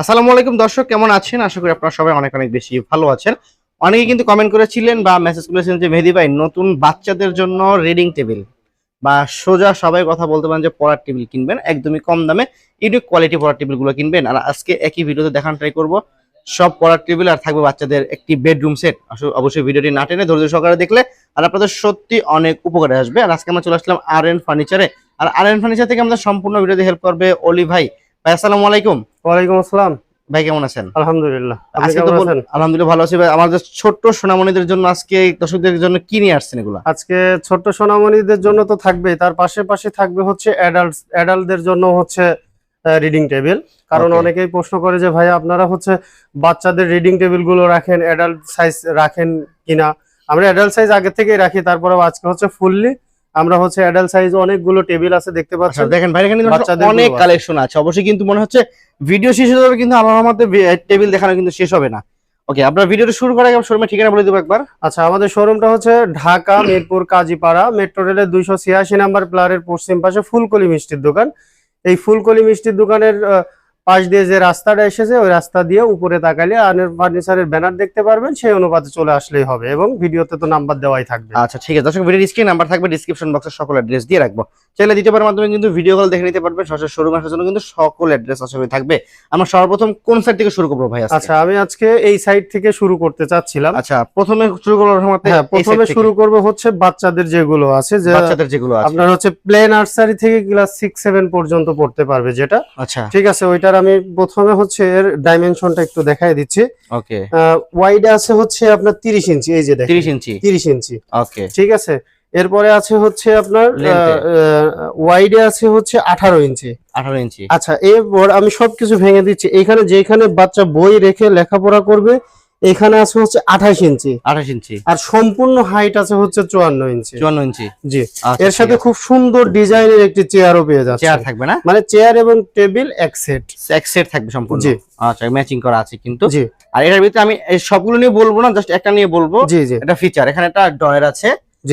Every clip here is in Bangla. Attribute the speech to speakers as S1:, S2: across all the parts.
S1: আসসালামু আলাইকুম দর্শক, কেমন আছেন? আশা করি আপনারা সবাই অনেক অনেক বেশি ভালো আছেন। অনেকে কিন্তু কমেন্ট করেছিলেন বা মেসেজ করেছেন যে, মেহেদি ভাই, নতুন বাচ্চাদের জন্য রিডিং টেবিল বা সোজা সবাই কথা বলতে পারেন যে, পড়ার টেবিল কিনবেন, একদমই কম দামে ইউনিক কোয়ালিটি পড়ার টেবিলগুলো কিনবেন। আর আজকে একই ভিডিওতে দেখান ট্রাই করব, সব পড়ার টেবিল আর থাকবে বাচ্চাদের একটি বেডরুম সেট অবশ্যই ভিডিওটি না টেনে ধৈর্য সহকারে দেখলে আর আপনাদের সত্যি অনেক উপকারে আসবে। আর আজকে আমরা চলে আসলাম আর এন ফার্নিচারে আর আর এন ফার্নিচার থেকে আমাদের সম্পূর্ণ ভিডিওতে হেল্প করবে অলি ভাই। ভাই, আসসালামু আলাইকুম।
S2: ওয়ালাইকুম আসসালাম।
S1: ভাই কেমন আছেন?
S2: আলহামদুলিল্লাহ।
S1: আজকে তো
S2: কেমন
S1: আলহামদুলিল্লাহ ভালো আছি ভাই। আমাদের ছোট্ট সোনামণিদের জন্য আজকে দর্শকদের জন্য কি নিয়ে আসছেন এগুলা?
S2: আজকে ছোট্ট সোনামণিদের জন্য তো থাকবেই। তার পাশে পাশে থাকবে হচ্ছে অ্যাডাল্ট অ্যাডাল্টদের জন্য হচ্ছে রিডিং টেবিল কারণ অনেকেই প্রশ্ন করে যে ভাই আপনারা হচ্ছে বাচ্চাদের রিডিং টেবিলগুলো রাখেন অ্যাডাল্ট সাইজ রাখেন কিনা? আমরা অ্যাডাল্ট সাইজ আগে থেকেই রাখি তারপরে আজকে হচ্ছে ফুললি আমরা হচ্ছে অ্যাডাল্ট সাইজ অনেকগুলো টেবিল আছে দেখতে
S1: আচ্ছা
S2: পাচ্ছেন।
S1: দেখেন ভাই এখানে কিন্তু অনেক কালেকশন আছে। অবশ্যই কিন্তু মনে হচ্ছে ভিডিও শেষ হয়ে যাবে কিন্তু আমার মতে টেবিল দেখানো কিন্তু শেষ হবে না। ওকে আপনার ভিডিওটা শুরু করার আগে শোরুমের ঠিকানা বলে দেবো একবার।
S2: আচ্ছা আমাদের শোরুমটা হচ্ছে ঢাকা মিরপুর কাজীপাড়া মেট্রো রেলের দুইশো ছিয়াশি নাম্বার প্লারের পশ্চিম পাশে ফুলকলি মিষ্টির দোকান। এই ফুলকলি মিষ্টির দোকানের পাশ দিয়ে যে রাস্তাটা এসেছে ওই রাস্তা দিয়ে উপরে তাকালে আনের ফার্নিচারের ব্যানার দেখতে পারবেন সেই অনুপাতে চলে আসলেই হবে এবং ভিডিওতে তো নাম্বার দেওয়াই থাকবে।
S1: আচ্ছা ঠিক আছে। দর্শক ভিডিও স্ক্রিন নাম্বার থাকবে ডিসক্রিপশন বক্সে সকল অ্যাড্রেস দিয়ে রাখব। চাইলে দিতে পারার মাধ্যমে কিন্তু ভিডিও কল দেখে নিতে পারবেন। সরাসরি শোরুম আসার জন্য কিন্তু সকল অ্যাড্রেস করি থাকবে। আমরা সর্বপ্রথম কোন সাইড থেকে শুরু করব ভাই?
S2: আচ্ছা আমি আজকে এই সাইড থেকে শুরু করতে চাচ্ছিলাম।
S1: আচ্ছা প্রথমে শুরু করব রহমতে
S2: হ্যাঁ প্রথমে শুরু করব হচ্ছে বাচ্চাদের যেগুলো আছে যে
S1: বাচ্চাদের যেগুলো আছে।
S2: আপনার হচ্ছে প্লে নার্সারি থেকে ক্লাস সিক্স সেভেন পর্যন্ত পড়তে পারবে যেটা।
S1: আচ্ছা।
S2: ঠিক আছে ওইটার আমি প্রথমে হচ্ছে এর ডাইমেনশনটা একটু দেখাই দিচ্ছি।
S1: ওকে
S2: ওয়াইড আছে হচ্ছে আপনার তিরিশ ইঞ্চি এই যে দেখেন।
S1: তিরিশ ইঞ্চি?
S2: তিরিশ ইঞ্চি।
S1: ওকে
S2: ঠিক আছে? এরপরে আছে হচ্ছে আপনার ওয়াইড আছে হচ্ছে আঠারো ইঞ্চি।
S1: আঠারো ইঞ্চি।
S2: আচ্ছা এরপর আমি সবকিছু ভেঙে দিচ্ছি। এখানে যেখানে বাচ্চা বই রেখে লেখাপড়া করবে এখানে আছে হচ্ছে আঠাশ ইঞ্চি।
S1: আঠাশ ইঞ্চি।
S2: আর সম্পূর্ণ হাইট আছে হচ্ছে চুয়ান্ন ইঞ্চি।
S1: চুয়ান্ন ইঞ্চি।
S2: জি।
S1: আচ্ছা,
S2: এর সাথে খুব সুন্দর ডিজাইনের একটি চেয়ারও পেয়ে যাচ্ছে।
S1: চেয়ার থাকবে না?
S2: মানে চেয়ার এবং টেবিল এক সেট
S1: এক সেট থাকবে সম্পূর্ণ।
S2: জি।
S1: আচ্ছা ম্যাচিং করা আছে কিন্তু।
S2: জি।
S1: আর এটার ভিতরে আমি এই সবগুলো নিয়ে বলব না জাস্ট একটা নিয়ে বলব।
S2: জি জি।
S1: এটা ফিচার এখানে একটা ডয়ার আছে।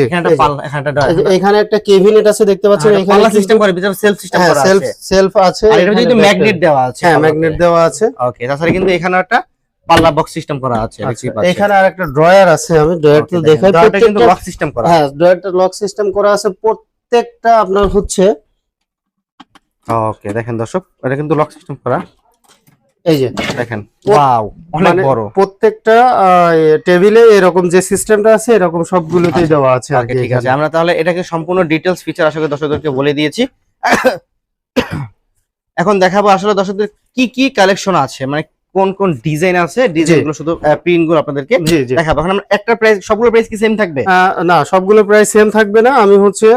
S1: এখানে একটা
S2: যে।
S1: এখানে একটা
S2: এই এখানে একটা কেবিনেট আছে দেখতে পাচ্ছেন এখানে
S1: সিস্টেম করে ভিতরে সেলফ সিস্টেম করা
S2: সেলফ
S1: আছে।
S2: সেলফ আছে
S1: আর ম্যাগনেট দেওয়া আছে।
S2: হ্যাঁ ম্যাগনেট দেওয়া আছে।
S1: ওকে তাছাড়া কিন্তু এখানে একটা পাল্লা বক্স সিস্টেম করা আছে
S2: এখানে আর একটা ড্রয়ার আছে আমি ড্রয়ার
S1: Okay,
S2: তো
S1: দেখেন,
S2: দেখাই।
S1: কিন্তু লক সিস্টেম করা।
S2: হ্যাঁ ড্রয়ারটা লক সিস্টেম করা আছে। প্রত্যেকটা আপনার হচ্ছে
S1: ওকে দেখেন দর্শক এটা কিন্তু লক সিস্টেম করা।
S2: এই যে।
S1: দেখেন। ওয়াও অনেক
S2: মানে
S1: বড়।
S2: প্রত্যেকটা টেবিলে এরকম যে সিস্টেমটা আছে এরকম সবগুলোতেই দেওয়া আছে আর
S1: ঠিক আছে। আমরা তাহলে এটাকে সম্পূর্ণ ডিটেলস ফিচার আসলে দর্শকদেরকে বলে দিয়েছি। এখন দেখাবো আসলে দর্শকদের কি কি কালেকশন আছে। মানে কোন কোন ডিজাইন আছে? ডিজাইনগুলো শুধু প্রিন্টগুলো আপনাদেরকে দেখাবো। এখন আমরা একটা প্রাইস সবগুলো প্রাইস কি সেম থাকবে?
S2: না সবগুলো প্রাইস সেম থাকবে না। আমি হচ্ছে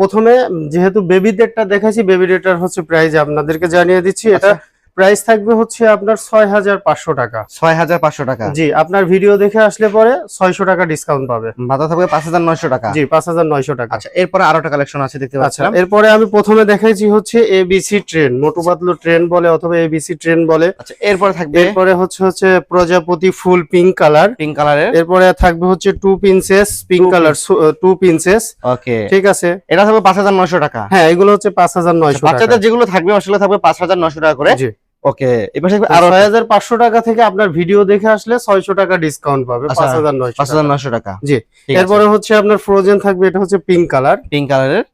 S2: প্রথমে যেহেতু বেবি বেবিদেরটা বেবি ডেটার হচ্ছে প্রাইস আপনাদেরকে জানিয়ে দিচ্ছি। এটা
S1: আচ্ছা।
S2: প্রাইস থাকবে হচ্ছে আপনার ছয় হাজার পাঁচশো টাকা।
S1: ছয় হাজার পাঁচশো টাকা।
S2: জি আপনার ভিডিও দেখে আসলে পরে ছয়শো টাকা ডিসকাউন্ট পাবে।
S1: ভাতা থাকবে পাঁচ হাজার নয়শো টাকা।
S2: জি পাঁচ হাজার নয়শো টাকা।
S1: আচ্ছা এরপরে আরও একটা কালেকশন আছে দেখতে
S2: আচ্ছা
S1: পাচ্ছিলাম।
S2: এরপরে আমি প্রথমে দেখাইছি হচ্ছে ABC train Motu Patlu train বলে অথবা এবিসি ট্রেন বলে।
S1: আচ্ছা এরপরে থাকবে?
S2: এরপরে হচ্ছে হচ্ছে প্রজাপতি ফুল পিঙ্ক কালার
S1: পিঙ্ক কালারের
S2: এরপরে থাকবে হচ্ছে two princess pink colour two princess
S1: okay
S2: ঠিক আছে?
S1: এটা থাকবে পাঁচ হাজার নয়শো টাকা।
S2: হ্যাঁ এগুলো হচ্ছে পাঁচ হাজার নয়শো টাকা
S1: বাচ্চাদের যেগুলো থাকবে আসলে থাকবে পাঁচ হাজার নয়শো টাকা করে।
S2: জি।
S1: ওকে এবার থাকবে
S2: আর
S1: আরও
S2: ছয় হাজার পাঁচশো টাকা থেকে আপনার ভিডিও দেখে আসলে ছয়শো টাকা ডিসকাউন্ট পাবে
S1: আচ্ছা,
S2: পাঁচ হাজার নয়শো
S1: পাঁচ হাজার নয়শো টাকা।
S2: জি। এরপরে হচ্ছে আপনার ফ্রোজেন থাকবে এটা হচ্ছে পিঙ্ক কালার
S1: পিঙ্ক কালারের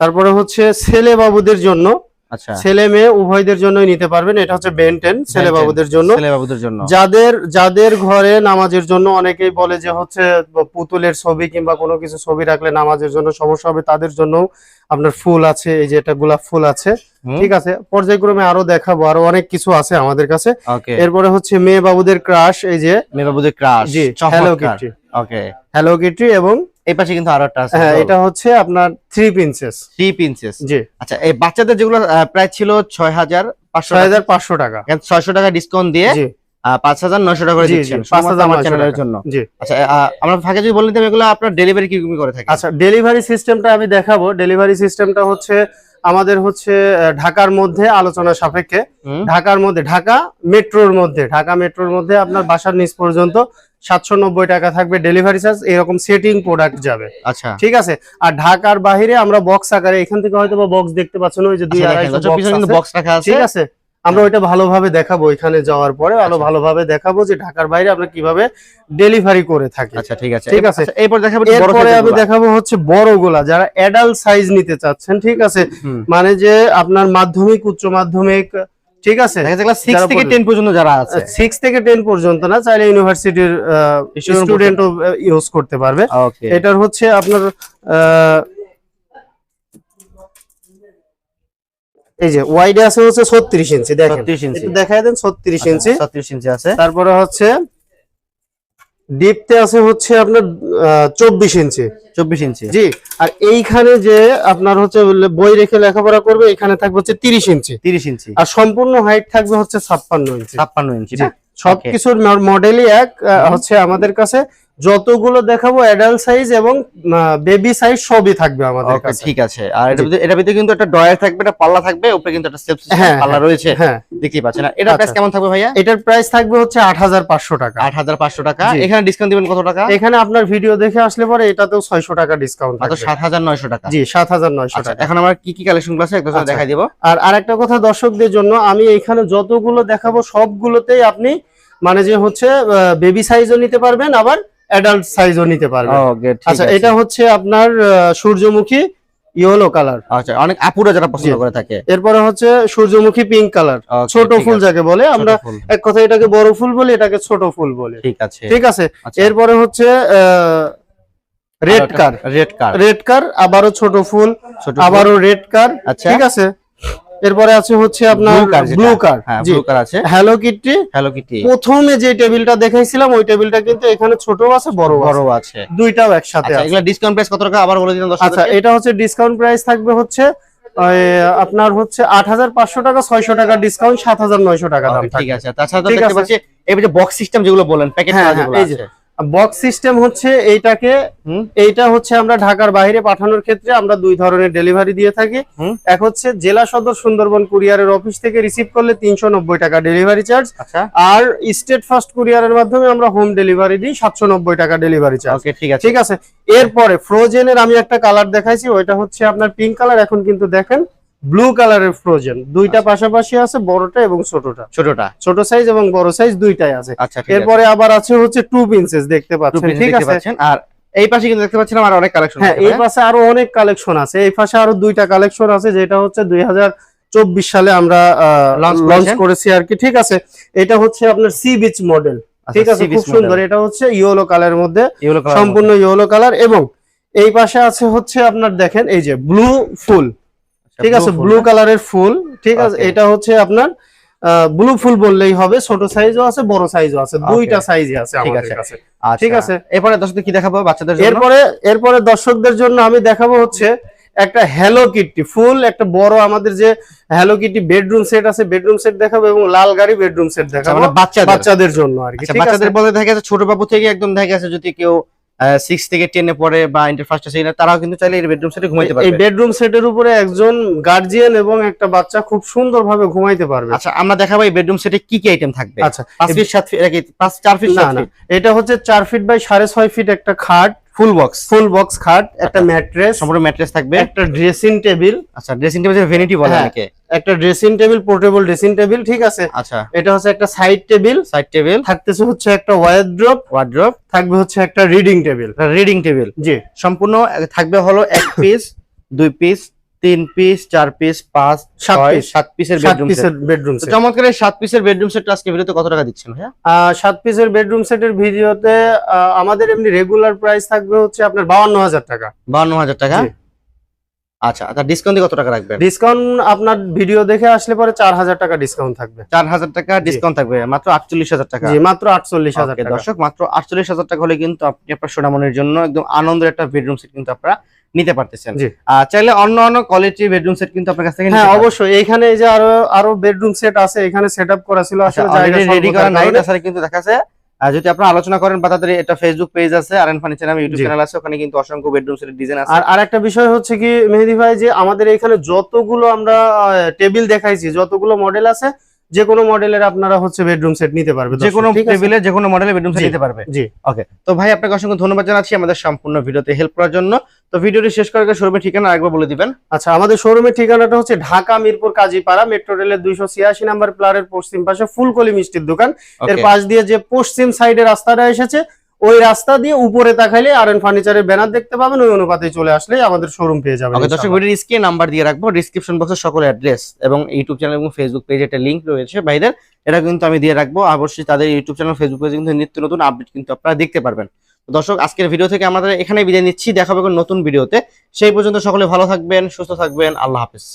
S2: তারপরে হচ্ছে ছেলে বাবুদের জন্য
S1: আচ্ছা।
S2: ছেলে মেয়ে উভয়দের জন্যই নিতে পারবেন। এটা হচ্ছে বেনটেন ছেলে বাবুদের জন্য।
S1: ছেলে বাবুদের জন্য।
S2: যাদের যাদের ঘরে নামাজের জন্য অনেকেই বলে যে হচ্ছে পুতুলের ছবি কিংবা কোনো কিছু ছবি রাখলে নামাজের জন্য সমস্যা হবে তাদের জন্য আপনার ফুল আছে এই যে এটা গোলাপ ফুল আছে। ঠিক আছে পর্যায়ক্রমে আরও দেখাবো আরও অনেক কিছু আছে আমাদের কাছে। এরপরে হচ্ছে মেয়ে বাবুদের ক্রাশ এই যে
S1: মেয়ে বাবুদের ক্রাশ
S2: জি Hello Kitty
S1: okay.
S2: Hello Kitty এবং
S1: এই পাশে কিন্তু আরও একটা আছে
S2: হ্যাঁ এটা হচ্ছে আপনার থ্রি পিনসেস
S1: থ্রি পিনসেস
S2: জি।
S1: আচ্ছা এই বাচ্চাদের যেগুলো প্রাইস ছিল
S2: টাকা।
S1: টাকা। ডিসকাউন্ট দিয়ে
S2: জি।
S1: পাঁচ হাজার নয়শো টাকা করে
S2: জি, জি,
S1: দিচ্ছেন।
S2: 5,900
S1: আমার চ্যানেলের জন্য।
S2: জি।
S1: আচ্ছা আমরা ফাঁকে যদি বলে দিতাম এগুলো আপনার ডেলিভারি কি করে থাকে?
S2: আচ্ছা ডেলিভারি সিস্টেমটা আমি দেখাবো। ডেলিভারি সিস্টেমটা হচ্ছে আমাদের হচ্ছে ঢাকার মধ্যে আলোচনা সাপেক্ষে। ঢাকার মধ্যে ঢাকা মেট্রোর মধ্যে। ঢাকা মেট্রোর মধ্যে আপনার বাসার নিচ পর্যন্ত সাতশো নব্বই টাকা থাকবে ডেলিভারি চার্জ এরকম সেটিং প্রোডাক্ট যাবে।
S1: আচ্ছা।
S2: ঠিক আছে? আর ঢাকার বাইরে আমরা বক্স আকারে এখান থেকে হয়তো বক্স দেখতে পাচ্ছেন ওই যে দুই
S1: আচ্ছা,
S2: আড়াইশো।
S1: বক্স রাখা আছে।
S2: ঠিক আছে? আমরা ওইটা ভালোভাবে দেখাবো এখানে যাওয়ার পরে আরও
S1: আচ্ছা।
S2: ভালোভাবে দেখাবো যে ঢাকার বাইরে আমরা কীভাবে ডেলিভারি করে থাকি।
S1: আচ্ছা ঠিক আছে।
S2: ঠিক আছে।
S1: আচ্ছা, এরপর দেখাবো বড়
S2: এরপরে আমি দেখাবো হচ্ছে বড়গুলা যারা অ্যাডাল্ট সাইজ নিতে চাচ্ছেন ঠিক আছে? মানে যে আপনার মাধ্যমিক উচ্চ মাধ্যমিক ঠিক আছে?
S1: সিক্স থেকে টেন পর্যন্ত যারা আছে।
S2: সিক্স থেকে টেন পর্যন্ত না চাইলে ইউনিভার্সিটির স্টুডেন্টও ইউজ করতে পারবে। এটার হচ্ছে আপনার আহ, এই যে ওয়াইড আছে হচ্ছে ছত্রিশ ইঞ্চি দেখেন।
S1: 36 ইঞ্চি।
S2: একটু দেখাই দেন ছত্রিশ ইঞ্চি।
S1: ছত্রিশ ইঞ্চি আছে।
S2: তারপরে হচ্ছে ডিপতে আছে হচ্ছে আপনার চব্বিশ ইঞ্চি
S1: চব্বিশ ইঞ্চি
S2: জি আর এইখানে যে আপনার হচ্ছে বই রেখে লেখাপড়া করবে এখানে থাকবে হচ্ছে তিরিশ ইঞ্চি
S1: তিরিশ ইঞ্চি
S2: আর সম্পূর্ণ হাইট থাকবে হচ্ছে ছাপ্পান্ন ইঞ্চি
S1: ছাপ্পান্ন ইঞ্চি
S2: সবকিছুর মডেলই এক হচ্ছে আমাদের কাছে। যতগুলো দেখাবো অ্যাডাল্ট সাইজ এবং বেবি সাইজ সবই থাকবে আমাদের কাছে।
S1: ঠিক আছে। আর এটা। ভিতরে কিন্তু একটা ডয়ার থাকবে একটা পাল্লা থাকবে উপরে কিন্তু একটা স্টেপ
S2: হ্যাঁ,
S1: পাল্লা রয়েছে।
S2: হ্যাঁ
S1: দেখতেই পাচ্ছেন। না এটা প্রাইস
S2: আচ্ছা।
S1: কেমন থাকবে ভাইয়া?
S2: এটার প্রাইস থাকবে হচ্ছে আট হাজার পাঁচশো টাকা।
S1: আট হাজার পাঁচশো টাকা। এখানে ডিসকাউন্ট দিবেন কত টাকা?
S2: এখানে আপনার ভিডিও দেখে আসলে পরে এটাতেও ছয়শো টাকা ডিসকাউন্ট
S1: হাজার নয়শো টাকা।
S2: জি সাত হাজার নয়শো
S1: আচ্ছা
S2: টাকা।
S1: এখন আমার কি কি কালেকশনগুলো আছে একদম
S2: আচ্ছা।
S1: দেখাই দিব।
S2: আর আরেকটা কথা দর্শকদের জন্য আমি এখানে যতগুলো দেখাবো সবগুলোতেই আপনি মানে যে হচ্ছে বেবি সাইজও নিতে পারবেন আবার অ্যাডাল্ট সাইজও নিতে পারবেন
S1: ওকে
S2: আচ্ছা এটা হচ্ছে আপনার সূর্যমুখী ইয়েলো কালার
S1: আচ্ছা অনেক আপুরা যারা পছন্দ করে থাকে।
S2: এরপরে হচ্ছে সূর্যমুখী পিঙ্ক কালার ছোট ফুল যাকে বলে আমরা এক কথা এটাকে বড় ফুল বলি এটাকে ছোট ফুল বলি।
S1: ঠিক আছে।
S2: ঠিক আছে?
S1: আচ্ছা।
S2: এরপরে হচ্ছে red car
S1: red car
S2: red car আবারও ছোট ফুল আবারও রেড কার
S1: আচ্ছা।
S2: ঠিক আছে? এরপরে আছে হচ্ছে আপনার
S1: ব্লু কার হ্যাঁ ব্লু কার আছে।
S2: হ্যালো কিটি
S1: হ্যালো কিটি
S2: প্রথমে যে টেবিলটা দেখাইছিলাম ওই টেবিলটা কিন্তু এখানে ছোট আছে বড়
S1: বড়
S2: আছে। দুইটাও একসাথে
S1: আচ্ছা
S2: আছে।
S1: এগুলা ডিসকাউন্ট প্রাইস কত টাকা? আবার বলে দিন
S2: আচ্ছা এটা হচ্ছে ডিসকাউন্ট প্রাইস থাকবে হচ্ছে আপনার হচ্ছে আট হাজার পাঁচশো টাকা ছয়শো টাকা ডিসকাউন্ট সাত হাজার নয়শো টাকা দাম
S1: ঠিক আছে। তাছাড়া দেখতে পাচ্ছি এই যে বক্স সিস্টেম যেগুলো বলেন প্যাকেট
S2: হ্যাঁ, এই যে। বক্স সিস্টেম হচ্ছে এইটাকে এইটা হচ্ছে আমরা ঢাকার বাইরে পাঠানোর ক্ষেত্রে আমরা দুই ধরনের ডেলিভারি দিয়ে থাকি। এক হচ্ছে জেলা সদর সুন্দরবন কুরিয়ারের অফিস থেকে রিসিভ করলে তিনশো নব্বই টাকা ডেলিভারি চার্জ
S1: আচ্ছা।
S2: আর স্টেট ফার্স্ট কুরিয়ারের মাধ্যমে আমরা হোম ডেলিভারি দিই সাতশো নব্বই টাকা ডেলিভারি চার্জ
S1: ঠিক আছে।
S2: ঠিক আছে? এরপরে ফ্রোজেনের আমি একটা কালার দেখাইছি ওইটা হচ্ছে আপনার পিঙ্ক কালার এখন কিন্তু দেখেন ব্লু কালারের ফ্রোজেন দুইটা
S1: আচ্ছা।
S2: পাশাপাশি আছে বড়টা এবং ছোটটা।
S1: ছোটটা।
S2: ছোট সাইজ এবং বড় সাইজ দুইটাই আছে।
S1: আচ্ছা
S2: এরপরে আবার আছে হচ্ছে টু পিন্সেস দেখতে পাচ্ছেন ঠিক আছে?
S1: পাচ্ছেন। আর এই পাশে কিন্তু দেখতে পাচ্ছিলাম আর অনেক কালেকশন
S2: হ্যাঁ এই পাশে আরও অনেক কালেকশন আছে। এই পাশে আরও দুইটা কালেকশন আছে যেটা হচ্ছে দুই চব্বিশ সালে আমরা লঞ্চ করেছি আর কি ঠিক আছে? এটা হচ্ছে আপনার সি বিচ মডেল ঠিক আছে খুব সুন্দর। এটা হচ্ছে ইয়েলো কালারের মধ্যে সম্পূর্ণ ইয়েলো কালার এবং এই পাশে আছে হচ্ছে আপনার দেখেন এই যে ব্লু ফুল। ঠিক আছে ব্লু কালারের ফুল ঠিক আছে এটা হচ্ছে আপনার ব্লু ফুল বললেই হবে ছোট সাইজও আছে বড় সাইজও আছে দুইটা সাইজই আছে
S1: ঠিক
S2: আমাদের
S1: আছে।
S2: কাছে
S1: ঠিক
S2: ঠিক
S1: আছে। এরপরে দর্শকদের কি দেখাবো? বাচ্চাদের জন্য?
S2: এরপরে এরপরে দর্শকদের জন্য আমি দেখাবো হচ্ছে একটা হ্যালো কিটটি ফুল একটা বড় আমাদের যে হ্যালো কিটটি বেডরুম সেট আছে বেডরুম সেট দেখাবো এবং লাল গাড়ি বেডরুম সেট
S1: আচ্ছা,
S2: দেখাবো
S1: মানে বাচ্চাদের।
S2: জন্য আর কি
S1: আচ্ছা বাচ্চাদের বলতে দেখা যাচ্ছে ছোট বাবু থেকে একদম দেখা যাচ্ছে যদি কেউ সিক্স থেকে টেনে পড়ে বা ইন্টার ফার্স্ট সেকেন্ড তারাও কিন্তু চাইলে এই বেডরুম সেটে ঘুমাইতে
S2: এই বেডরুম সেটের উপরে একজন গার্জিয়ান এবং একটা বাচ্চা খুব সুন্দরভাবে ঘুমাইতে পারবে।
S1: আচ্ছা আমরা দেখাবো এই বেডরুম সেটে কি কি আইটেম থাকবে।
S2: আচ্ছা
S1: পাঁচ ফিট সাত ফিট পাঁচ চার ফিট
S2: না এটা হচ্ছে চার ফিট বাই সাড়ে ছয় ফিট একটা খাট।
S1: ফুল বক্স
S2: ফুল বক্স খাট একটা ম্যাট্রেস।
S1: সম্পূর্ণ ম্যাট্রেস থাকবে।
S2: একটা ড্রেসিং টেবিল
S1: আচ্ছা ড্রেসিং টেবিল ভ্যানিটি বলা
S2: হয়
S1: অনেকে।
S2: একটা dressing table portable dressing table ঠিক আছে?
S1: আচ্ছা।
S2: এটা হচ্ছে একটা সাইড টেবিল
S1: সাইড টেবিল
S2: থাকতেছে হচ্ছে একটা ওয়ার্ড্রপ
S1: ওয়ার্ড্রপ
S2: থাকবে হচ্ছে একটা রিডিং টেবিল
S1: রিডিং টেবিল
S2: জি।
S1: সম্পূর্ণ থাকবে হলো এক পিস দুই পিস তিন পিস চার পিস পাঁচ
S2: সাত
S1: ছয় সাত পিসের
S2: সাত
S1: বেডরুম
S2: পিসের বেডরুম
S1: সেট
S2: সেট
S1: চমৎকার সাত পিসের বেডরুম সেটটা আজকে ভিডিওতে কত টাকা দিচ্ছেন ভাইয়া?
S2: সাত পিসের বেডরুম সেটের ভিডিওতে আমাদের এমনি রেগুলার প্রাইস থাকবে হচ্ছে আপনার বাউান্ন হাজার টাকা।
S1: বাহান্ন হাজার টাকা। আচ্ছা তার ডিসকাউন্ট কত টাকা রাখবেন?
S2: ডিসকাউন্ট আপনার ভিডিও দেখে আসলে পরে চার হাজার টাকা ডিসকাউন্ট থাকবে।
S1: চার হাজার টাকা ডিসকাউন্ট থাকবে মাত্র আটচল্লিশ হাজার টাকা।
S2: জি মাত্র আটচল্লিশ হাজার
S1: Okay,
S2: টাকা।
S1: দর্শক মাত্র আটচল্লিশ হাজার টাকা হলে কিন্তু আপনি আপনার সোনামনির জন্য একদম আনন্দের একটা বেডরুম সেট কিন্তু আপনারা নিতে পারতেছেন। চাইলে অন্য অন্য কোয়ালিটি বেডরুম সেট কিন্তু আপনার কাছ থেকে
S2: হ্যাঁ অবশ্যই। এখানে এই যে আরও আরও বেডরুম সেট আছে এখানে সেট আপ করা ছিল আসলে জায়গা
S1: রেডি করা নাই তাছাড়া কিন্তু দেখা যাচ্ছে আর যদি আপনারা আলোচনা করেন বা তাদের এটা ফেসবুক পেজ আছে আর এন ফার্নিচার নামে ইউটিউব চ্যানেল আছে ওখানে কিন্তু অসংখ্য বেডরুম সেটের ডিজাইন আছে।
S2: আর আরেকটা বিষয় হচ্ছে কি মেহেদি ভাই যে আমাদের এখানে যতগুলো আমরা টেবিল দেখাইছি যতগুলো মডেল আছে যে কোনো মডেলের আপনারা হচ্ছে বেডরুম সেট নিতে পারবে
S1: যে কোনো? টেবিলে যে কোনো মডেলের বেডরুম সেট নিতে পারবে।
S2: জি।
S1: ওকে তো ভাই আপনাকে অসংখ্য ধন্যবাদ জানাচ্ছি আমাদের সম্পূর্ণ ভিডিওতে হেল্প করার জন্য। তো ভিডিওটি শেষ করার আগে শোরুমের ঠিকানা একবার বলে দিবেন।
S2: আচ্ছা আমাদের শোরুমের ঠিকানাটা হচ্ছে ঢাকা মিরপুর কাজীপাড়া মেট্রো রেলের দুইশো ছিয়াশি নাম্বার প্লারের পশ্চিম পাশে ফুলকলি মিষ্টির দোকান। এর পাশ দিয়ে যে পশ্চিম সাইডে রাস্তাটা এসেছে ওই রাস্তা দিয়ে উপরে তাকাইলে আর এন ফার্নিচারের ব্যানার দেখতে পাবেন ওই অনুপাতে চলে আসলে আমাদের শোরুম পেয়ে যাবেন
S1: ওকে দর্শক। ভিডিওর স্ক্রিনে নাম্বার দিয়ে রাখব ডিসক্রিপশন বক্সে সকল অ্যাড্রেস এবং ইউটিউব চ্যানেল এবং ফেসবুক পেজে একটা লিংক রয়েছে ভাইদের এটা কিন্তু আমি দিয়ে রাখব। অবশ্যই তাদের ইউটিউব চ্যানেল ফেসবুক পেজে কিন্তু নিত্য নতুন আপডেট কিন্তু আপনারা দেখতে পারবেন। দর্শক আজকের ভিডিও থেকে আমাদের এখানে বিদায় নিচ্ছি দেখা হবে নতুন ভিডিওতে সেই পর্যন্ত সকলে ভালো থাকবেন সুস্থ থাকবেন আল্লাহ হাফেজ।